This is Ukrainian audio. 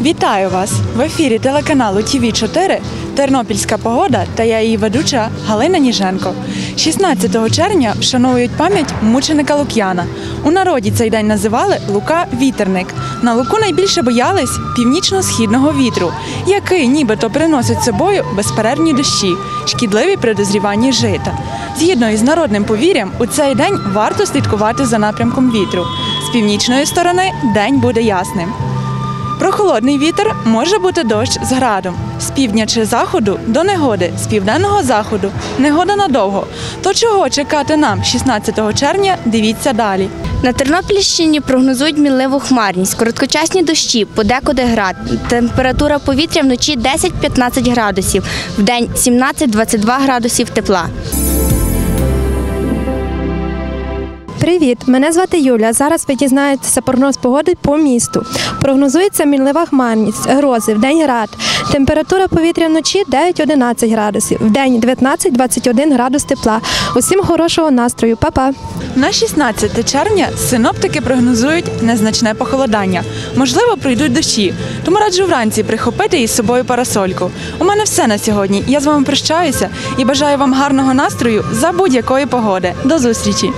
Вітаю вас в ефірі телеканалу ТВ 4 Тернопільська погода та я її ведуча Галина Ніженко. 16 червня вшановують пам'ять мученика Лук'яна. У народі цей день називали Лука Вітерник. На Луку найбільше боялись північно-східного вітру, який нібито приносить з собою безперервні дощі, шкідливі при дозріванні жита. Згідно із народним повір'ям, у цей день варто слідкувати за напрямком вітру. З північної сторони день буде ясним. Прохолодний вітер може бути дощ з градом. З півдня чи заходу до негоди, з південного заходу негода надовго. То чого чекати нам 16 червня? Дивіться далі. На Тернопільщині прогнозують мінливу хмарність, короткочасні дощі, подекуди град. Температура повітря вночі 10-15 градусів, вдень 17-22 градусів тепла. Привіт, мене звати Юля. Зараз ви дізнаєтеся прогноз погоди по місту. Прогнозується мінлива хмарність, грози, вдень град. Температура повітря вночі 9-11 градусів, вдень 19-21 градус тепла. Усім хорошого настрою, Па-па! На 16 червня синоптики прогнозують незначне похолодання. Можливо, прийдуть дощі. Тому раджу вранці прихопити із собою парасольку. У мене все на сьогодні. Я з вами прощаюся і бажаю вам гарного настрою за будь-якої погоди. До зустрічі!